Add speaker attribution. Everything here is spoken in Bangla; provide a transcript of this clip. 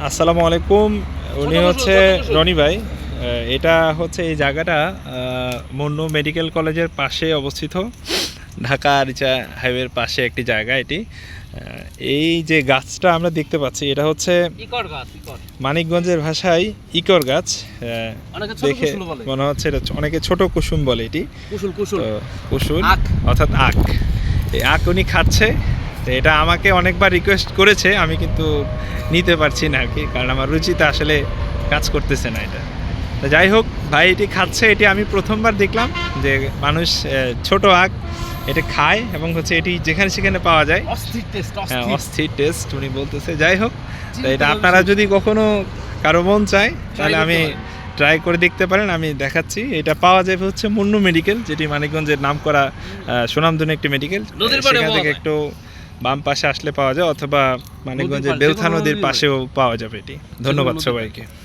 Speaker 1: আসসালামু আলাইকুম। উনি হচ্ছে। রনি ভাই। এটা হচ্ছে এই জায়গাটা মন্নু মেডিকেল কলেজের পাশে অবস্থিত। ঢাকা রিচা হাইওয়ের পাশে একটি জায়গা এটি। এই যে গাছটা আমরা দেখতে পাচ্ছি এটা হচ্ছে মানিকগঞ্জের ভাষায় ইকর গাছ। আহ, দেখে মনে হচ্ছে এটা অনেকে ছোট কুসুম বলে এটি।
Speaker 2: কুসুল কুসুল।
Speaker 1: অর্থাৎ আখ। এই আখ উনি খাচ্ছে। তো এটা আমাকে অনেকবার রিকোয়েস্ট করেছে আমি কিন্তু নিতে পারছি না আর কি কারণ আমার রুচিতে আসলে কাজ করতেছে না এটা। তো যাই হোক ভাই এটি খাচ্ছে এটি আমি প্রথমবার দেখলাম যে মানুষ ছোট আখ এটা খায় এবং হচ্ছে এটি যেখানে সেখানে পাওয়া যায়।
Speaker 2: অস্থির টেস্ট
Speaker 1: হ্যাঁ,
Speaker 2: অস্থির।
Speaker 1: টেস্ট উনি বলতেছে। যাই হোক তো এটা আপনারা যদি কখনো কারও মন চায় তাহলে আমি ট্রাই করে দেখতে পারেন আমি দেখাচ্ছি। এটা পাওয়া যাবে হচ্ছে মুন্নু মেডিকেল যেটি মানিকগঞ্জের নাম করা সুনামধন্য একটি মেডিকেল সেখান থেকে একটু বাম পাশে আসলে পাওয়া যায় অথবা মানিকগঞ্জের
Speaker 2: বেউথা
Speaker 1: বেলথা নদীর পাশেও পাওয়া যাবে এটি। ধন্যবাদ সবাইকে।